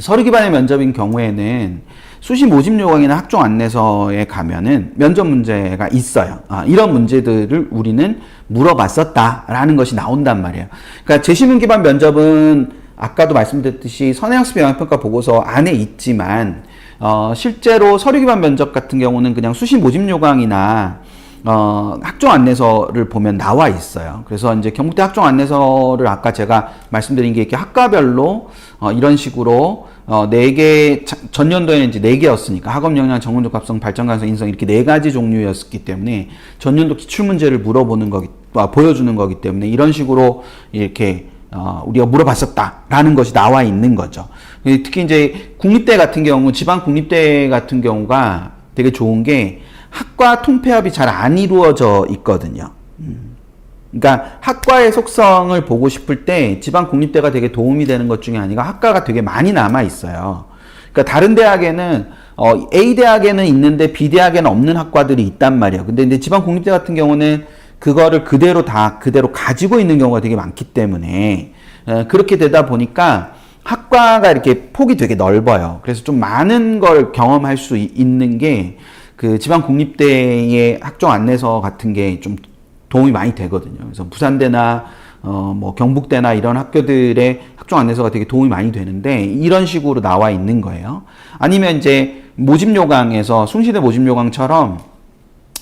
서류 기반의 면접인 경우에는 수시 모집 요강이나 학종 안내서에 가면은 면접 문제가 있어요. 아, 이런 문제들을 우리는 물어봤었다라는 것이 나온단 말이에요. 그러니까 재시문 기반 면접은 아까도 말씀드렸듯이 선행학습 영향평가 보고서 안에 있지만 어, 실제로 서류 기반 면접 같은 경우는 그냥 수시 모집 요강이나 어, 학종 안내서를 보면 나와 있어요. 그래서 이제 경북대 학종 안내서를 아까 제가 말씀드린 게 이렇게 학과별로 어, 이런 식으로 어, 네 개, 자- 전년도에는 이제 네 개였으니까 학업 역량, 전문 적 합성, 발전 가능성, 인성 이렇게 네 가지 종류였기 때문에 전년도 기출 문제를 물어보는 거기, 아, 보여주는 거기 때문에 이런 식으로 이렇게 어, 우리가 물어봤었다라는 것이 나와 있는 거죠. 특히 이제 국립대 같은 경우, 지방 국립대 같은 경우가 되게 좋은 게 학과 통폐합이 잘 안 이루어져 있거든요. 음. 그러니까 학과의 속성을 보고 싶을 때 지방 국립대가 되게 도움이 되는 것 중에 하나가 학과가 되게 많이 남아 있어요. 그러니까 다른 대학에는 어, A 대학에는 있는데 B 대학에는 없는 학과들이 있단 말이에요. 근데 이제 지방 국립대 같은 경우는 그거를 그대로 다 그대로 가지고 있는 경우가 되게 많기 때문에 어, 그렇게 되다 보니까 학과가 이렇게 폭이 되게 넓어요. 그래서 좀 많은 걸 경험할 수 이- 있는 게 그 지방 국립대의 학종 안내서 같은 게 좀 도움이 많이 되거든요. 그래서 부산대나 어 뭐 경북대나 이런 학교들의 학종 안내서가 되게 도움이 많이 되는데 이런 식으로 나와 있는 거예요. 아니면 이제 모집 요강에서 숭시대 모집 요강처럼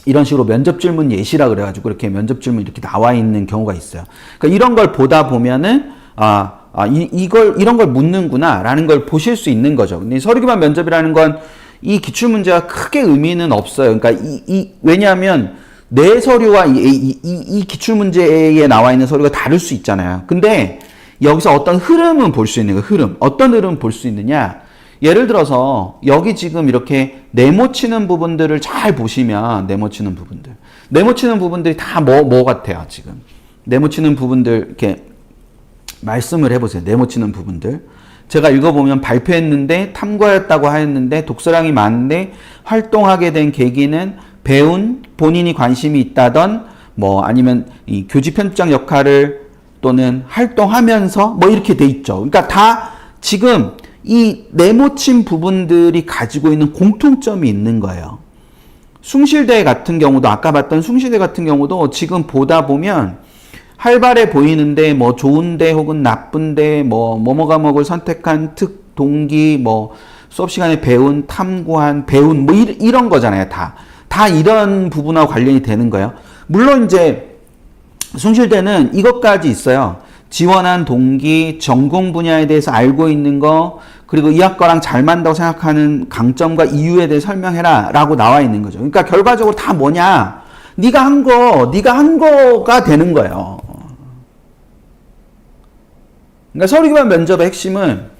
이런 식으로 면접 질문 예시라 그래가지고 이렇게 면접 질문 이렇게 나와 있는 경우가 있어요. 그러니까 이런 걸 보다 보면은 아, 아 이, 이걸 이런 걸 묻는구나 라는 걸 보실 수 있는 거죠. 근데 서류 기반 면접이라는 건 이 기출 문제가 크게 의미는 없어요. 그러니까 이, 이 왜냐하면 내 서류와 이, 이, 이, 이 기출 문제에 나와 있는 서류가 다를 수 있잖아요. 근데 여기서 어떤 흐름은 볼 수 있는 거 흐름. 어떤 흐름 볼 수 있느냐? 예를 들어서 여기 지금 이렇게 네모 치는 부분들을 잘 보시면 네모 치는 부분들. 네모 치는 부분들이 다 뭐뭐 같아요 지금? 네모 치는 부분들 이렇게 말씀을 해 보세요. 네모 치는 부분들. 제가 읽어보면 발표했는데 탐구하였다고 하였는데 독서량이 많은데 활동하게 된 계기는 배운 본인이 관심이 있다던 뭐 아니면 이 교직 편집장 역할을 또는 활동하면서 뭐 이렇게 돼 있죠. 그러니까 다 지금 이 네모친 부분들이 가지고 있는 공통점이 있는 거예요. 숭실대 같은 경우도 아까 봤던 숭실대 같은 경우도 지금 보다 보면 활발해 보이는데 뭐 좋은데 혹은 나쁜데 뭐 뭐뭐 과목을 선택한 특 동기 뭐 수업 시간에 배운 탐구한 배운 뭐 이- 이런 거잖아요 다 다 이런 부분하고 관련이 되는 거예요 물론 이제 숭실대는 이것까지 있어요. 지원한 동기, 전공 분야에 대해서 알고 있는 거, 그리고 이 학과랑 잘 맞다고 생각하는 강점과 이유에 대해 설명해라 라고 나와 있는 거죠. 그러니까 결과적으로 다 뭐냐? 네가 한 거, 네가 한 거가 되는 거예요. 그러니까 서류 기반 면접의 핵심은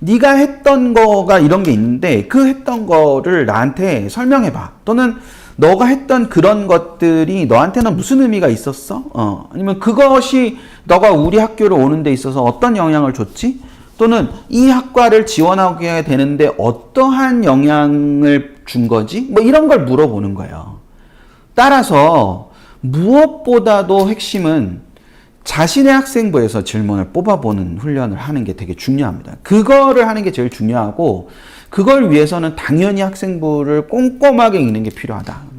네가 했던 거가 이런 게 있는데 그 했던 거를 나한테 설명해 봐. 또는 너가 했던 그런 것들이 너한테는 무슨 의미가 있었어? 어. 아니면 그것이 너가 우리 학교를 오는 데 있어서 어떤 영향을 줬지? 또는 이 학과를 지원하게 되는데 어떠한 영향을 준 거지? 뭐 이런 걸 물어보는 거예요. 따라서 무엇보다도 핵심은 자신의 학생부에서 질문을 뽑아보는 훈련을 하는 게 되게 중요합니다. 그거를 하는 게 제일 중요하고 그걸 위해서는 당연히 학생부를 꼼꼼하게 읽는 게 필요하다.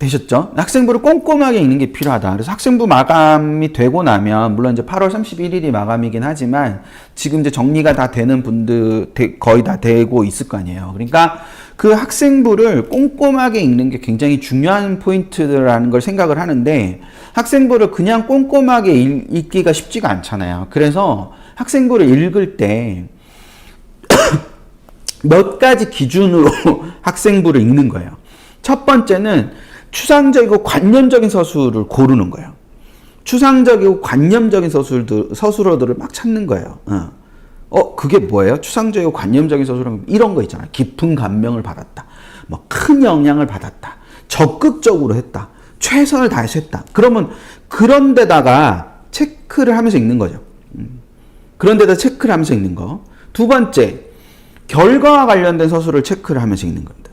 되셨죠? 학생부를 꼼꼼하게 읽는 게 필요하다. 그래서 학생부 마감이 되고 나면 물론 이제 8월 31일이 마감이긴 하지만 지금 이제 정리가 다 되는 분들 대- 거의 다 되고 있을 거 아니에요. 그러니까 그 학생부를 꼼꼼하게 읽는 게 굉장히 중요한 포인트라는 걸 생각을 하는데 학생부를 그냥 꼼꼼하게 읽, 읽기가 쉽지가 않잖아요. 그래서 학생부를 읽을 때 몇 가지 기준으로 학생부를 읽는 거예요. 첫 번째는 추상적이고 관념적인 서술을 고르는 거예요. 추상적이고 관념적인 서술들, 서술어들을 막 찾는 거예요. 어. 어, 그게 뭐예요? 추상적이고 관념적인 서술은 이런 거 있잖아요. 깊은 감명을 받았다. 뭐 큰 영향을 받았다. 적극적으로 했다. 최선을 다해서 했다. 그러면 그런 데다가 체크를 하면서 읽는 거죠. 음. 그런 데다 체크를 하면서 읽는 거. 두 번째, 결과와 관련된 서술을 체크를 하면서 읽는 겁니다.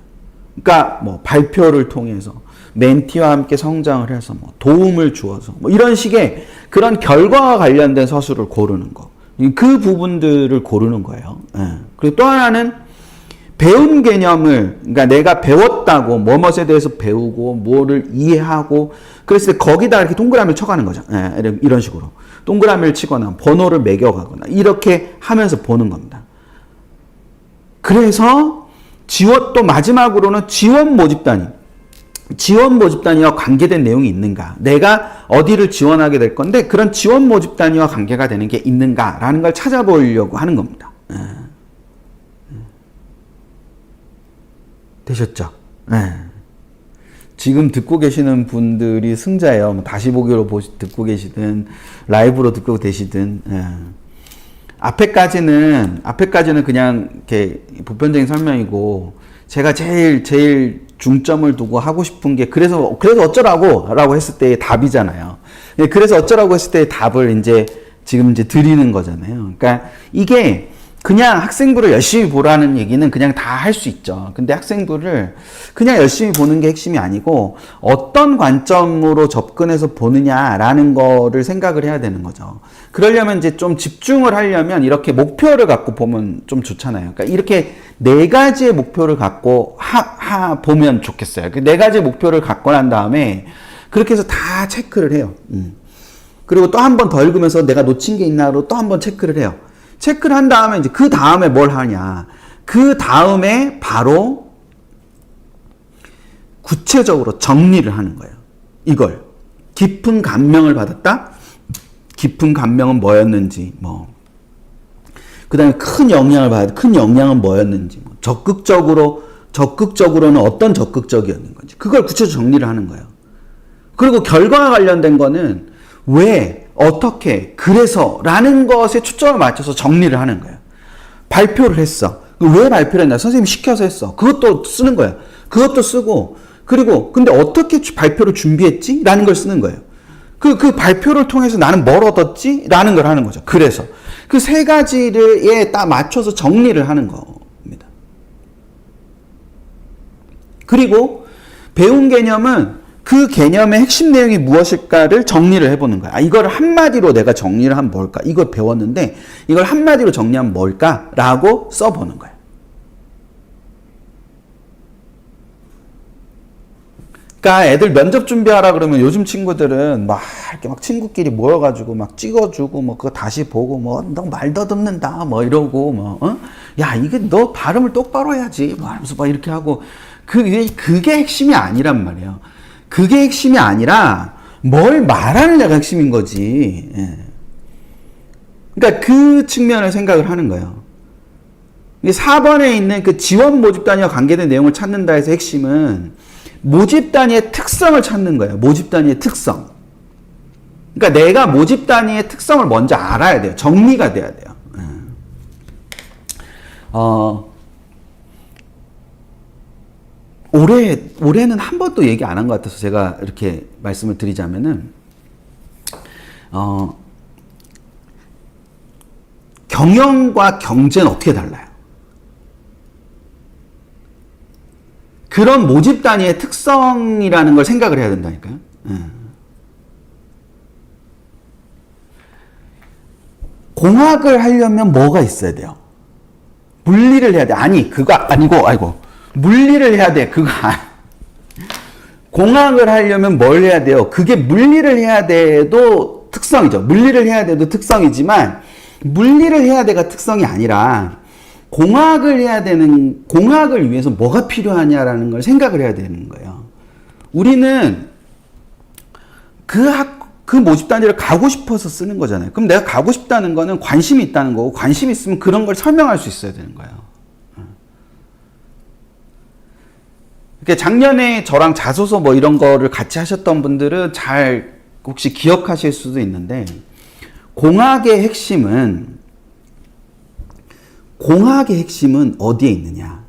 그러니까 뭐 발표를 통해서 멘티와 함께 성장을 해서 뭐 도움을 주어서 뭐 이런 식의 그런 결과와 관련된 서술을 고르는 거. 이- 그 부분들을 고르는 거예요. 예. 그리고 또 하나는 배운 개념을 그러니까 내가 배웠다고 뭐뭇에 대해서 배우고 뭐를 이해하고 그랬을 때 거기다 이렇게 동그라미를 쳐가는 거죠. 예, 이런- 식으로 동그라미를 치거나 번호를 매겨가거나 이렇게 하면서 보는 겁니다. 그래서 지원 또 마지막으로는 지원 모집 단위. 지원 모집 단위와 관계된 내용이 있는가? 내가 어디를 지원하게 될 건데 그런 지원 모집 단위와 관계가 되는 게 있는가라는 걸 찾아보려고 하는 겁니다. 예. 되셨죠? 예. 지금 듣고 계시는 분들이 승자예요. 뭐 다시 보기로 보시, 듣고 계시든 라이브로 듣고 계시든 예. 앞에까지는 앞에까지는 그냥 이렇게 보편적인 설명이고 제가 제일 제일 중점을 두고 하고 싶은 게 그래서 그래서 어쩌라고라고 했을 때의 답이잖아요. 예, 그래서 어쩌라고 했을 때의 답을 이제 지금 이제 드리는 거잖아요. 그러니까 이게 그냥 학생부를 열심히 보라는 얘기는 그냥 다 할 수 있죠. 근데 학생부를 그냥 열심히 보는 게 핵심이 아니고 어떤 관점으로 접근해서 보느냐라는 거를 생각을 해야 되는 거죠. 그러려면 이제 좀 집중을 하려면 이렇게 목표를 갖고 보면 좀 좋잖아요. 그러니까 이렇게 네 가지의 목표를 갖고 하, 하 보면 좋겠어요. 그 네 가지의 목표를 갖고 난 다음에 그렇게 해서 다 체크를 해요. 음. 그리고 또 한 번 더 읽으면서 내가 놓친 게 있나로 또 한 번 체크를 해요. 체크를 한 다음에 이제 그 다음에 뭘 하냐. 그 다음에 바로 구체적으로 정리를 하는 거예요. 이걸. 깊은 감명을 받았다? 깊은 감명은 뭐였는지, 뭐. 그 다음에 큰 영향을 받았다. 큰 영향은 뭐였는지, 뭐. 적극적으로, 적극적으로는 어떤 적극적이었는 건지. 그걸 구체적으로 정리를 하는 거예요. 그리고 결과와 관련된 거는 왜, 어떻게, 그래서 라는 것에 초점을 맞춰서 정리를 하는 거예요. 발표를 했어. 왜 발표를 했나? 선생님이 시켜서 했어. 그것도 쓰는 거예요. 그것도 쓰고, 그리고, 근데 어떻게 주- 발표를 준비했지? 라는 걸 쓰는 거예요. 그, 그 발표를 통해서 나는 뭘 얻었지? 라는 걸 하는 거죠. 그래서. 그 세 가지에 딱 맞춰서 정리를 하는 겁니다. 그리고 배운 개념은 그 개념의 핵심 내용이 무엇일까를 정리를 해보는 거야. 아, 이걸 한마디로 내가 정리를 하면 뭘까? 이걸 배웠는데 이걸 한마디로 정리하면 뭘까? 라고 써보는 거야. 그러니까 애들 면접 준비하라 그러면 요즘 친구들은 막 이렇게 막 친구끼리 모여가지고 막 찍어주고 뭐 그거 다시 보고 뭐 너 말 더듬는다 뭐 이러고 뭐 어? 야 이게 너 발음을 똑바로 해야지 뭐 하면서 막 이렇게 하고 그게 그게 핵심이 아니란 말이에요. 그게 핵심이 아니라 뭘 말하느냐가 핵심인 거지. 예. 그러니까 그 측면을 생각을 하는 거예요. 이게 4번에 있는 그 지원 모집 단위와 관계된 내용을 찾는다 해서 핵심은 모집 단위의 특성을 찾는 거예요. 모집 단위의 특성. 그러니까 내가 모집 단위의 특성을 먼저 알아야 돼요. 정리가 돼야 돼요. 예. 어, 올해, 올해는 한 번도 얘기 안 한 것 같아서 제가 이렇게 말씀을 드리자면은, 어, 경영과 경제는 어떻게 달라요? 그런 모집 단위의 특성이라는 걸 생각을 해야 된다니까요. 예. 공학을 하려면 뭐가 있어야 돼요? 물리를 해야 돼. 아니, 그거 아니고, 아이고. 물리를 해야 돼. 그거 아 공학을 하려면 뭘 해야 돼요? 그게 물리를 해야 돼도 특성이죠. 물리를 해야 돼도 특성이지만, 물리를 해야 돼가 특성이 아니라, 공학을 해야 되는, 공학을 위해서 뭐가 필요하냐라는 걸 생각을 해야 되는 거예요. 우리는 그 학, 그 모집 단위를 가고 싶어서 쓰는 거잖아요. 그럼 내가 가고 싶다는 거는 관심이 있다는 거고, 관심 있으면 그런 걸 설명할 수 있어야 되는 거예요. 그러니까 작년에 저랑 자소서 뭐 이런 거를 같이 하셨던 분들은 잘 혹시 기억하실 수도 있는데, 공학의 핵심은 공학의 핵심은 어디에 있느냐?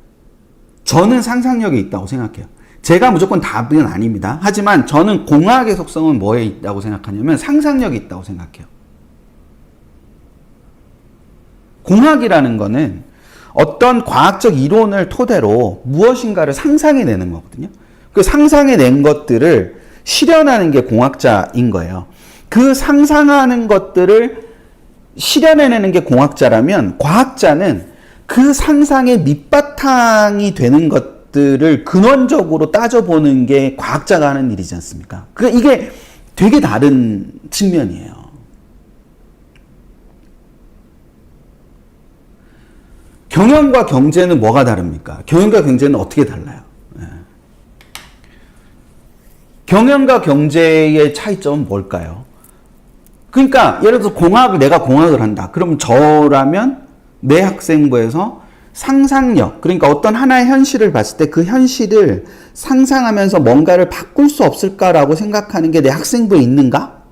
저는 상상력이 있다고 생각해요. 제가 무조건 답은 아닙니다. 하지만 저는 공학의 속성은 뭐에 있다고 생각하냐면 상상력이 있다고 생각해요. 공학이라는 거는 어떤 과학적 이론을 토대로 무엇인가를 상상해내는 거거든요. 그 상상해낸 것들을 실현하는 게 공학자인 거예요. 그 상상하는 것들을 실현해내는 게 공학자라면 과학자는 그 상상의 밑바탕이 되는 것들을 근원적으로 따져보는 게 과학자가 하는 일이지 않습니까? 그 이게 되게 다른 측면이에요. 경영과 경제는 뭐가 다릅니까? 경영과 경제는 어떻게 달라요? 예. 경영과 경제의 차이점은 뭘까요? 그러니까 예를 들어서 공학을 내가 공학을 한다. 그럼 저라면 내 학생부에서 상상력, 그러니까 어떤 하나의 현실을 봤을 때 그 현실을 상상하면서 뭔가를 바꿀 수 없을까라고 생각하는 게 내 학생부에 있는가?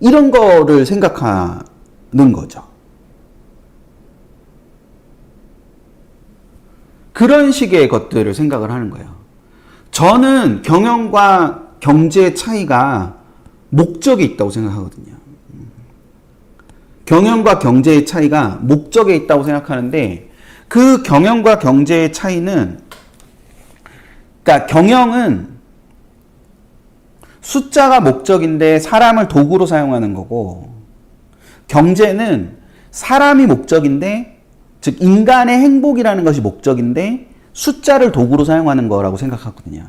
이런 거를 생각하는 거죠. 그런 식의 것들을 생각을 하는 거예요. 저는 경영과 경제의 차이가 목적에 있다고 생각하거든요. 경영과 경제의 차이가 목적에 있다고 생각하는데 그 경영과 경제의 차이는 그러니까 경영은 숫자가 목적인데 사람을 도구로 사용하는 거고 경제는 사람이 목적인데 즉 인간의 행복이라는 것이 목적인데 숫자를 도구로 사용하는 거라고 생각하거든요.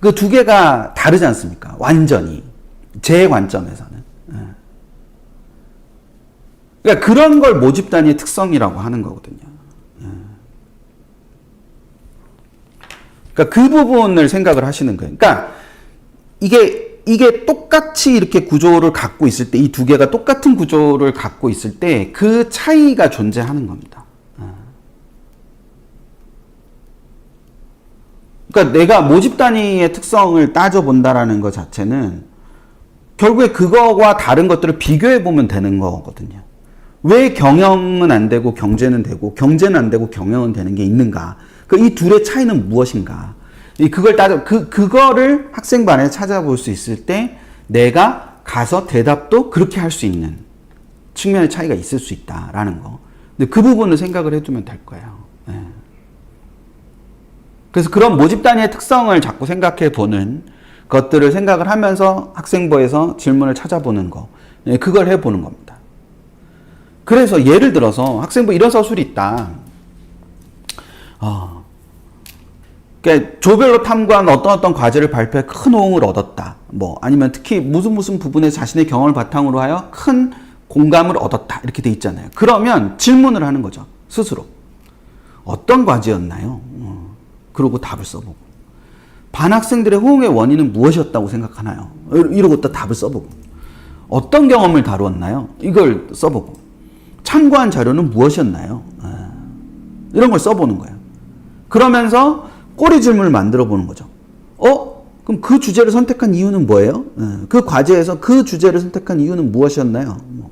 그 두 개가 다르지 않습니까? 완전히 제 관점에서는. 예. 그러니까 그런 걸 모집 단위의 특성이라고 하는 거거든요. 예. 그러니까 그 부분을 생각을 하시는 거예요. 그러니까 이게 이게 똑같이 이렇게 구조를 갖고 있을 때 이 두 개가 똑같은 구조를 갖고 있을 때 그 차이가 존재하는 겁니다. 예. 그러니까 내가 모집 단위의 특성을 따져 본다라는 것 자체는 결국에 그거와 다른 것들을 비교해 보면 되는 거거든요. 왜 경영은 안 되고 경제는 되고 경제는 안 되고 경영은 되는 게 있는가? 그 이 둘의 차이는 무엇인가? 이 그걸 따져 그 그거를 학생반에 찾아볼 수 있을 때 내가 가서 대답도 그렇게 할 수 있는 측면의 차이가 있을 수 있다라는 거. 근데 그 부분을 생각을 해두면 될 거예요. 예. 그래서 그런 모집 단위의 특성을 자꾸 생각해 보는 것들을 생각을 하면서 학생부에서 질문을 찾아보는 거. 예, 그걸 해 보는 겁니다. 그래서 예를 들어서 학생부 이런 서술이 있다. 어, 그러니까 조별로 탐구한 어떤 어떤 과제를 발표해 큰 호응을 얻었다. 뭐 아니면 특히 무슨 무슨 부분에 자신의 경험을 바탕으로 하여 큰 공감을 얻었다. 이렇게 돼 있잖아요. 그러면 질문을 하는 거죠. 스스로. 어떤 과제였나요? 어, 그러고 답을 써보고. 반 학생들의 호응의 원인은 무엇이었다고 생각하나요? 이러고 또 답을 써보고. 어떤 경험을 다루었나요? 이걸 써보고. 참고한 자료는 무엇이었나요? 아, 이런 걸 써보는 거예요. 그러면서 꼬리 질문을 만들어 보는 거죠. 어? 그럼 그 주제를 선택한 이유는 뭐예요? 예, 그 과제에서 그 주제를 선택한 이유는 무엇이었나요? 뭐.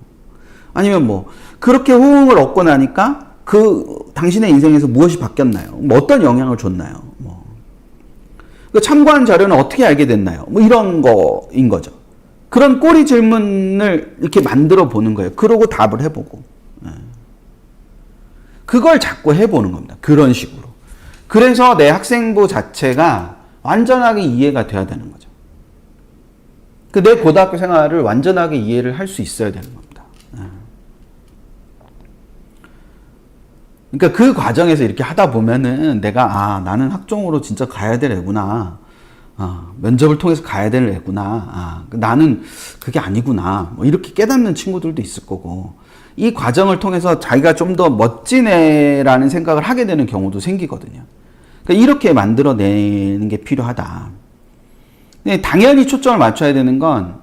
아니면 뭐 그렇게 호응을 얻고 나니까 그 당신의 인생에서 무엇이 바뀌었나요? 뭐 어떤 영향을 줬나요? 뭐. 그 참고한 자료는 어떻게 알게 됐나요? 뭐 이런 거인 거죠. 그런 꼬리 질문을 이렇게 만들어 보는 거예요. 그러고 답을 해보고. 예. 그걸 자꾸 해보는 겁니다. 그런 식으로. 그래서 내 학생부 자체가 완전하게 이해가 돼야 되는 거죠. 그 내 고등학교 생활을 완전하게 이해를 할 수 있어야 되는 겁니다. 예. 그러니까 그 과정에서 이렇게 하다 보면은 내가 아 나는 학종으로 진짜 가야 될 애구나. 아, 면접을 통해서 가야 될 애구나. 아, 나는 그게 아니구나. 뭐 이렇게 깨닫는 친구들도 있을 거고. 이 과정을 통해서 자기가 좀 더 멋진 애라는 생각을 하게 되는 경우도 생기거든요. 그러니까 이렇게 만들어내는 게 필요하다. 당연히 초점을 맞춰야 되는 건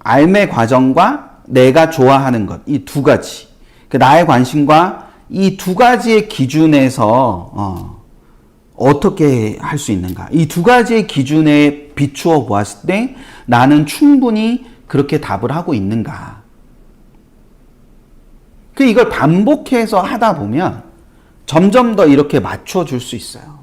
알매 과정과 내가 좋아하는 것, 이 두 가지. 그 나의 관심과 이 두 가지의 기준에서, 어, 어떻게 할 수 있는가. 이 두 가지의 기준에 비추어 보았을 때 나는 충분히 그렇게 답을 하고 있는가. 그 이걸 반복해서 하다 보면 점점 더 이렇게 맞춰 줄 수 있어요.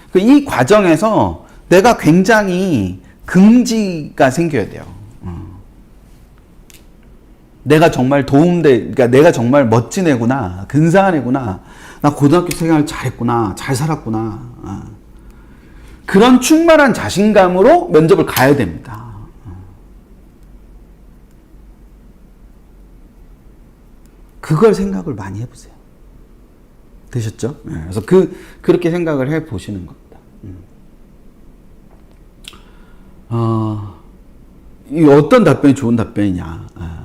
그 이 과정에서 내가 굉장히 긍지가 생겨야 돼요. 어. 내가 정말 도움돼, 그러니까 내가 정말 멋진 애구나, 근사한 애구나, 나 고등학교 생활 잘했구나, 잘 살았구나. 어. 그런 충만한 자신감으로 면접을 가야 됩니다. 그걸 생각을 많이 해보세요. 되셨죠? 네, 그래서 그 그렇게 생각을 해 보시는 겁니다. 음. 어, 이 어떤 답변이 좋은 답변이냐? 아,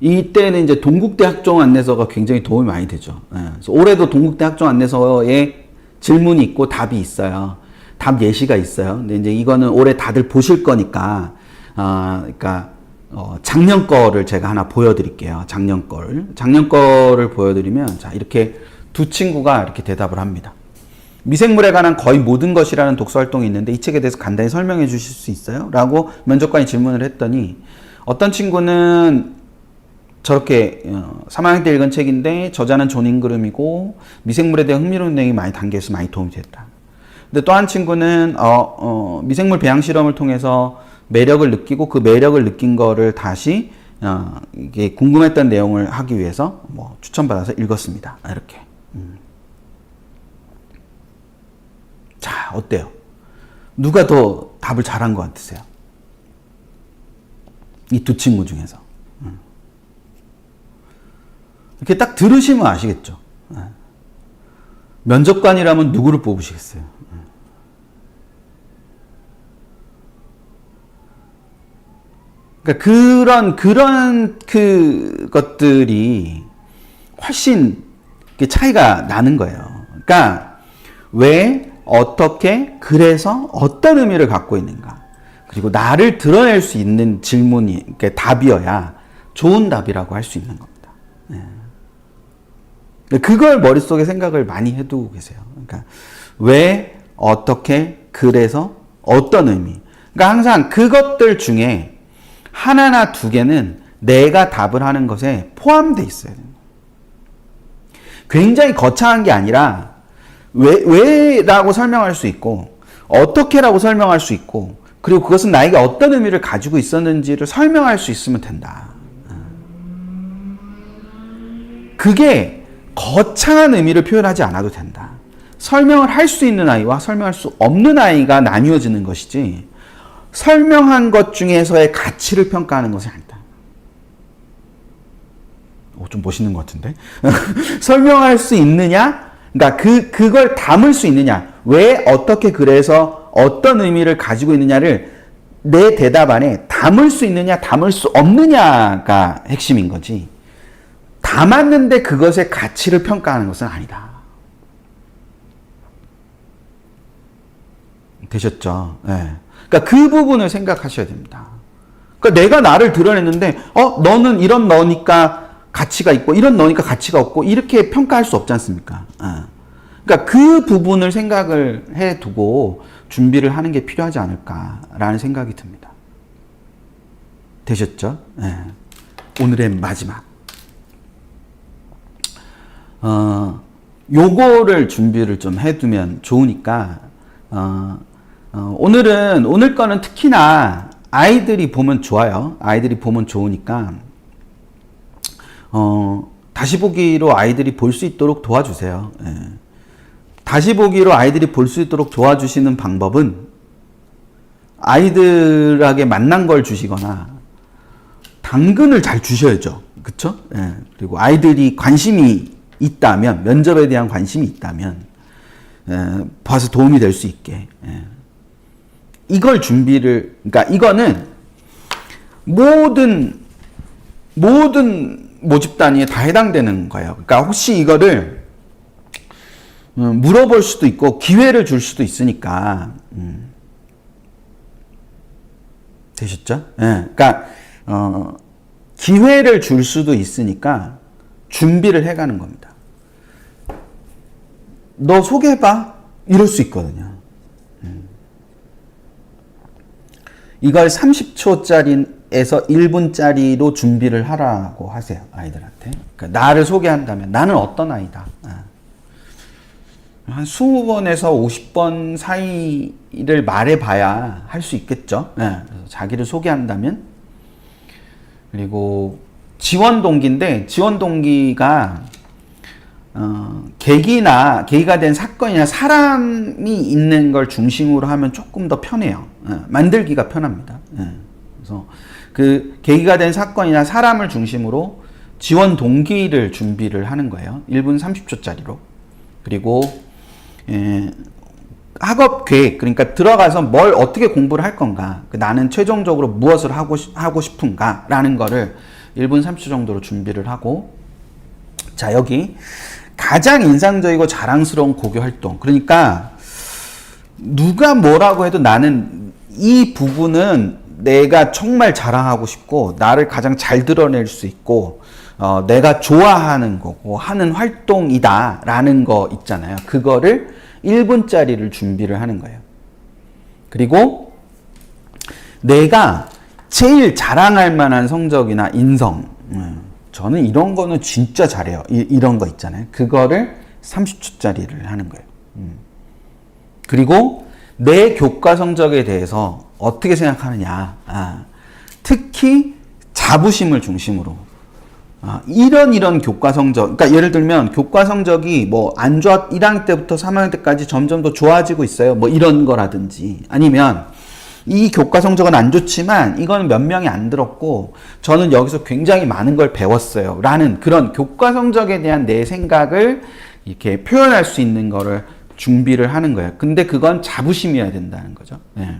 이때는 이제 동국대 학종 안내서가 굉장히 도움이 많이 되죠. 예, 올해도 동국대 학종 안내서에 질문이 있고 답이 있어요. 답 예시가 있어요. 근데 이제 이거는 올해 다들 보실 거니까, 아, 그러니까 어, 작년 거를 제가 하나 보여드릴게요. 작년 거를 작년 거를 보여드리면 자 이렇게 두 친구가 이렇게 대답을 합니다. 미생물에 관한 거의 모든 것이라는 독서 활동이 있는데 이 책에 대해서 간단히 설명해 주실 수 있어요? 라고 면접관이 질문을 했더니 어떤 친구는 저렇게 어, 3학년 때 읽은 책인데 저자는 존 잉그름이고 미생물에 대한 흥미로운 내용이 많이 담겨서 많이 도움이 됐다. 근데 또 한 친구는 어, 어, 미생물 배양 실험을 통해서 매력을 느끼고 그 매력을 느낀 거를 다시 어, 이게 궁금했던 내용을 하기 위해서 뭐 추천받아서 읽었습니다. 이렇게. 음. 자, 어때요? 누가 더 답을 잘한 것 같으세요? 이 두 친구 중에서. 음. 이렇게 딱 들으시면 아시겠죠? 예. 면접관이라면 누구를 뽑으시겠어요? 예. 그러니까 그런 그런 그 것들이 훨씬 그 차이가 나는 거예요. 그러니까 왜 어떻게 그래서 어떤 의미를 갖고 있는가 그리고 나를 드러낼 수 있는 질문이 그러니까 답이어야 좋은 답이라고 할 수 있는 겁니다. 네. 그걸 머릿속에 생각을 많이 해두고 계세요. 그러니까 왜 어떻게 그래서 어떤 의미 그러니까 항상 그것들 중에 하나나 두 개는 내가 답을 하는 것에 포함되어 있어야 됩니다. 굉장히 거창한 게 아니라 왜, 왜라고 설명할 수 있고 어떻게라고 설명할 수 있고 그리고 그것은 나에게 어떤 의미를 가지고 있었는지를 설명할 수 있으면 된다. 그게 거창한 의미를 표현하지 않아도 된다. 설명을 할 수 있는 아이와 설명할 수 없는 아이가 나뉘어지는 것이지 설명한 것 중에서의 가치를 평가하는 것이 아니다. 오, 좀 멋있는 것 같은데? 설명할 수 있느냐? 그러니까 그, 그걸 담을 수 있느냐? 왜, 어떻게, 그래서 어떤 의미를 가지고 있느냐를 내 대답 안에 담을 수 있느냐, 담을 수 없느냐가 핵심인 거지. 담았는데 그것의 가치를 평가하는 것은 아니다. 되셨죠? 네. 그러니까 그 부분을 생각하셔야 됩니다. 그러니까 내가 나를 드러냈는데, 어, 너는 이런 너니까 가치가 있고, 이런 너니까 가치가 없고, 이렇게 평가할 수 없지 않습니까? 어. 그러니까 그 부분을 생각을 해 두고 준비를 하는 게 필요하지 않을까라는 생각이 듭니다. 되셨죠? 네. 오늘의 마지막. 어, 요거를 준비를 좀 해두면 좋으니까, 어, 어, 오늘은, 오늘 거는 특히나 아이들이 보면 좋아요. 아이들이 보면 좋으니까, 어, 다시 보기로 아이들이 볼 수 있도록 도와주세요. 예. 다시 보기로 아이들이 볼 수 있도록 도와주시는 방법은 아이들에게 만난 걸 주시거나 당근을 잘 주셔야죠. 그쵸? 예. 그리고 아이들이 관심이 있다면, 면접에 대한 관심이 있다면, 예, 봐서 도움이 될 수 있게. 예. 이걸 준비를, 그러니까 이거는 모든, 모든 모집 단위에 다 해당되는 거예요. 그러니까 혹시 이거를 음, 물어볼 수도 있고 기회를 줄 수도 있으니까 음. 되셨죠? 예. 그러니까 어, 기회를 줄 수도 있으니까 준비를 해가는 겁니다. 너 소개해봐 이럴 수 있거든요. 음. 이걸 30초짜리 에서 1분짜리로 준비를 하라고 하세요 아이들한테. 그러니까 나를 소개한다면 나는 어떤 아이다. 아. 한 20번에서 50번 사이를 말해봐야 할 수 있겠죠. 네, 자기를 소개한다면. 그리고 지원 동기인데, 지원 동기가, 어, 계기나 계기가 된 사건이나 사람이 있는 걸 중심으로 하면 조금 더 편해요. 예, 만들기가 편합니다. 예, 그래서 그 계기가 된 사건이나 사람을 중심으로 지원 동기를 준비를 하는 거예요. 1분 30초짜리로. 그리고 예, 학업 계획 그러니까 들어가서 뭘 어떻게 공부를 할 건가 그 나는 최종적으로 무엇을 하고 싶- 하고 싶은가 라는 거를 1분 30초 정도로 준비를 하고 자 여기 가장 인상적이고 자랑스러운 고교 활동 그러니까 누가 뭐라고 해도 나는 이 부분은 내가 정말 자랑하고 싶고 나를 가장 잘 드러낼 수 있고 어, 내가 좋아하는 거고 하는 활동이다라는 거 있잖아요. 그거를 1분짜리를 준비를 하는 거예요. 그리고 내가 제일 자랑할 만한 성적이나 인성, 음, 저는 이런 거는 진짜 잘해요. 이, 런거 있잖아요. 그거를 30초짜리를 하는 거예요. 음. 그리고 내 교과 성적에 대해서 어떻게 생각하느냐. 아, 특히 자부심을 중심으로. 아, 이런 이런 교과 성적, 그러니까 예를 들면 교과 성적이 뭐 안 좋았, 1학년 때부터 3학년 때까지 점점 더 좋아지고 있어요. 뭐 이런 거라든지 아니면 이 교과 성적은 안 좋지만 이거는 몇 명이 안 들었고 저는 여기서 굉장히 많은 걸 배웠어요. 라는 그런 교과 성적에 대한 내 생각을 이렇게 표현할 수 있는 거를 준비를 하는 거예요. 근데 그건 자부심이어야 된다는 거죠. 예.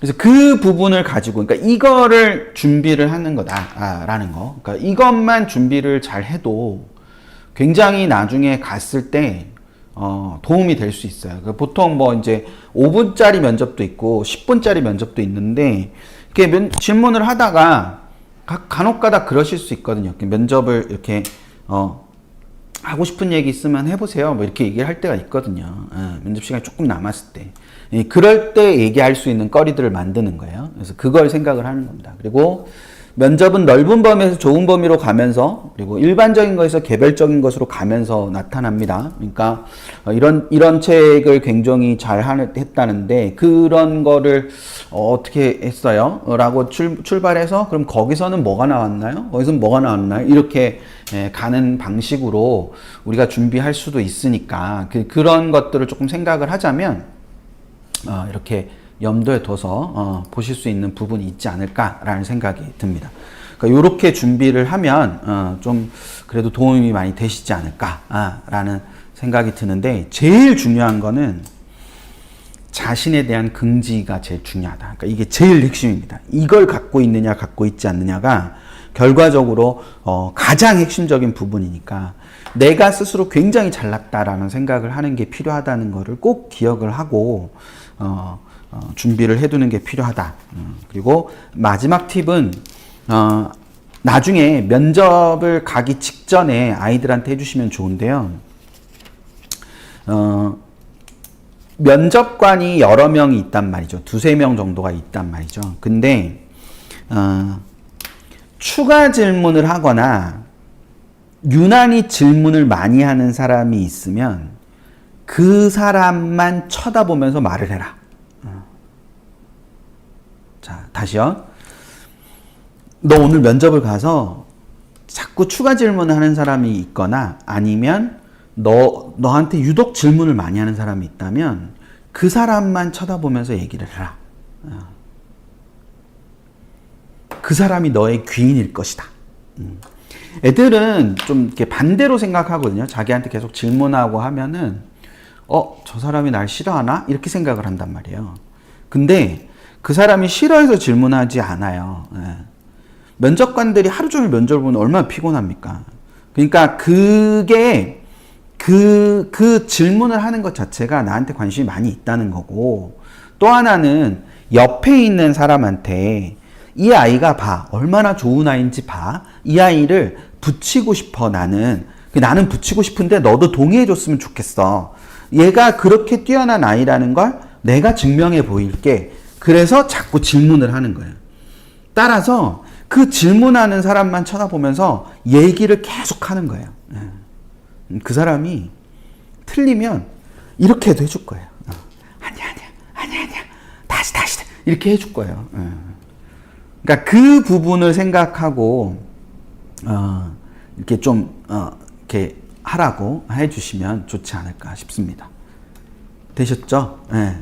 그래서 그 부분을 가지고, 그러니까 이거를 준비를 하는 거다라는 거. 그러니까 이것만 준비를 잘 해도 굉장히 나중에 갔을 때 어, 도움이 될 수 있어요. 그 보통 뭐 이제 5분짜리 면접도 있고 10분짜리 면접도 있는데 이렇게 면, 질문을 하다가 가, 간혹가다 그러실 수 있거든요. 면접을 이렇게 어, 하고 싶은 얘기 있으면 해보세요. 뭐 이렇게 얘기를 할 때가 있거든요. 예, 면접 시간이 조금 남았을 때. 예, 그럴 때 얘기할 수 있는 거리들을 만드는 거예요. 그래서 그걸 생각을 하는 겁니다. 그리고 면접은 넓은 범위에서 좁은 범위로 가면서 그리고 일반적인 것에서 개별적인 것으로 가면서 나타납니다. 그러니까 어, 이런 이런 책을 굉장히 잘 하- 했다는데 그런 거를 어, 어떻게 했어요? 라고 출, 출발해서 그럼 거기서는 뭐가 나왔나요? 거기서는 뭐가 나왔나요? 이렇게 예, 가는 방식으로 우리가 준비할 수도 있으니까 그, 그런 것들을 조금 생각을 하자면 어, 이렇게 염두에 둬서 어, 보실 수 있는 부분이 있지 않을까라는 생각이 듭니다. 그러니까 이렇게 준비를 하면 어, 좀 그래도 도움이 많이 되시지 않을까라는 생각이 드는데 제일 중요한 거는 자신에 대한 긍지가 제일 중요하다. 그러니까 이게 제일 핵심입니다. 이걸 갖고 있느냐, 갖고 있지 않느냐가 결과적으로 어, 가장 핵심적인 부분이니까 내가 스스로 굉장히 잘났다라는 생각을 하는 게 필요하다는 것을 꼭 기억을 하고 어, 어, 준비를 해두는 게 필요하다. 음, 그리고 마지막 팁은 어, 나중에 면접을 가기 직전에 아이들한테 해주시면 좋은데요. 어, 면접관이 여러 명이 있단 말이죠. 두세 명 정도가 있단 말이죠. 근데, 어, 추가 질문을 하거나, 유난히 질문을 많이 하는 사람이 있으면, 그 사람만 쳐다보면서 말을 해라. 어. 자, 다시요. 너 오늘 면접을 가서 자꾸 추가 질문을 하는 사람이 있거나 아니면 너, 너한테 유독 질문을 많이 하는 사람이 있다면 그 사람만 쳐다보면서 얘기를 해라. 어. 그 사람이 너의 귀인일 것이다. 음. 애들은 좀 이렇게 반대로 생각하거든요. 자기한테 계속 질문하고 하면은, 어, 저 사람이 날 싫어하나? 이렇게 생각을 한단 말이에요. 근데 그 사람이 싫어해서 질문하지 않아요. 예. 면접관들이 하루 종일 면접을 보면 얼마나 피곤합니까? 그러니까 그게 그, 그 질문을 하는 것 자체가 나한테 관심이 많이 있다는 거고, 또 하나는 옆에 있는 사람한테 이 아이가 봐. 얼마나 좋은 아이인지 봐. 이 아이를 붙이고 싶어, 나는. 그 나는 붙이고 싶은데 너도 동의해줬으면 좋겠어. 얘가 그렇게 뛰어난 아이라는 걸 내가 증명해 보일게. 그래서 자꾸 질문을 하는 거예요. 따라서 그 질문하는 사람만 쳐다보면서 얘기를 계속 하는 거예요. 예. 음, 그 사람이 틀리면 이렇게 해도 해줄 거예요. 어. 아니야, 아니야, 아니야, 아니야. 다시, 다시. 이렇게 해줄 거예요. 예. 그러니까 그 부분을 생각하고, 어, 이렇게 좀, 어, 이렇게 하라고 해주시면 좋지 않을까 싶습니다. 되셨죠? 예.